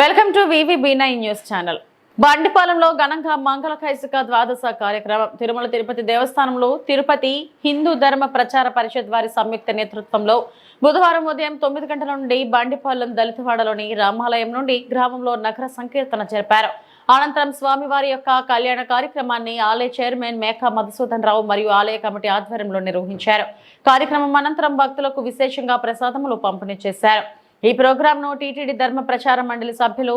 Welcome to VV B nine news channel. బండిపాలెంలో ఘనంగా మంగళ కైసుక ద్వాదశ కార్యక్రమం. తిరుమల తిరుపతి దేవస్థానంలో తిరుపతి హిందూ ధర్మ ప్రచార పరిషత్ వారి సంయుక్త నేతృత్వంలో బుధవారం ఉదయం తొమ్మిది గంటల నుండి బండిపాలెం దళితవాడలోని రామాలయం నుండి గ్రామంలో నగర సంకీర్తన జరిపారు. అనంతరం స్వామివారి యొక్క కళ్యాణ కార్యక్రమాన్ని ఆలయ చైర్మన్ మేకా మధుసూదన్ రావు మరియు ఆలయ కమిటీ ఆధ్వర్యంలో నిర్వహించారు. కార్యక్రమం అనంతరం భక్తులకు విశేషంగా ప్రసాదములు పంపిణీ చేశారు. ఈ ప్రోగ్రాంను టీటీడీ ధర్మ ప్రచార మండలి సభ్యులు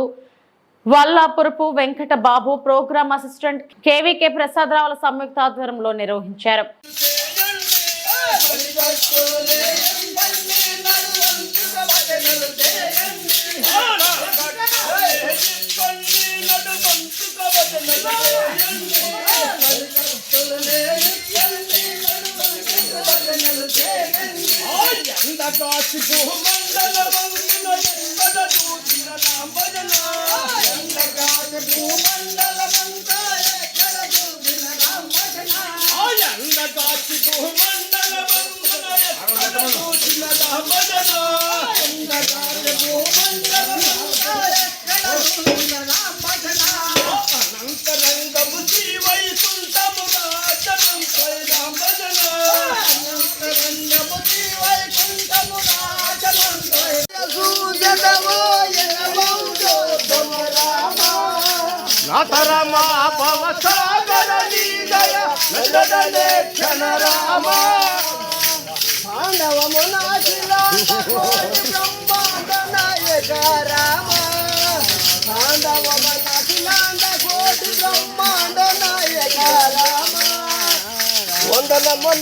Vallapurapu Venkata Babu programme assistant KVK ప్రసాదరావుల సంయుక్త ఆధ్వర్యంలో నిర్వహించారు. కాచి భూమండల వంగిన ఎంబడ దూచిన నామజన ఎండగాచి భూమండల మంతా ఎక్కడ దూచిన నామజన ఆ ఎండగాచి భూమండల వంగిన ఎక్కడ దూచిన నామజన ఎండగాచి భూమండల మంతా నతరమా భవ సాగర నీదయ నదనే క్షణ రామ పాండవము నాశిలా బ్రహ్మాండ నాయక రామ పాండవమ నాశిలాండ కోటి బ్రహ్మాండ నాయక రామ వందనమున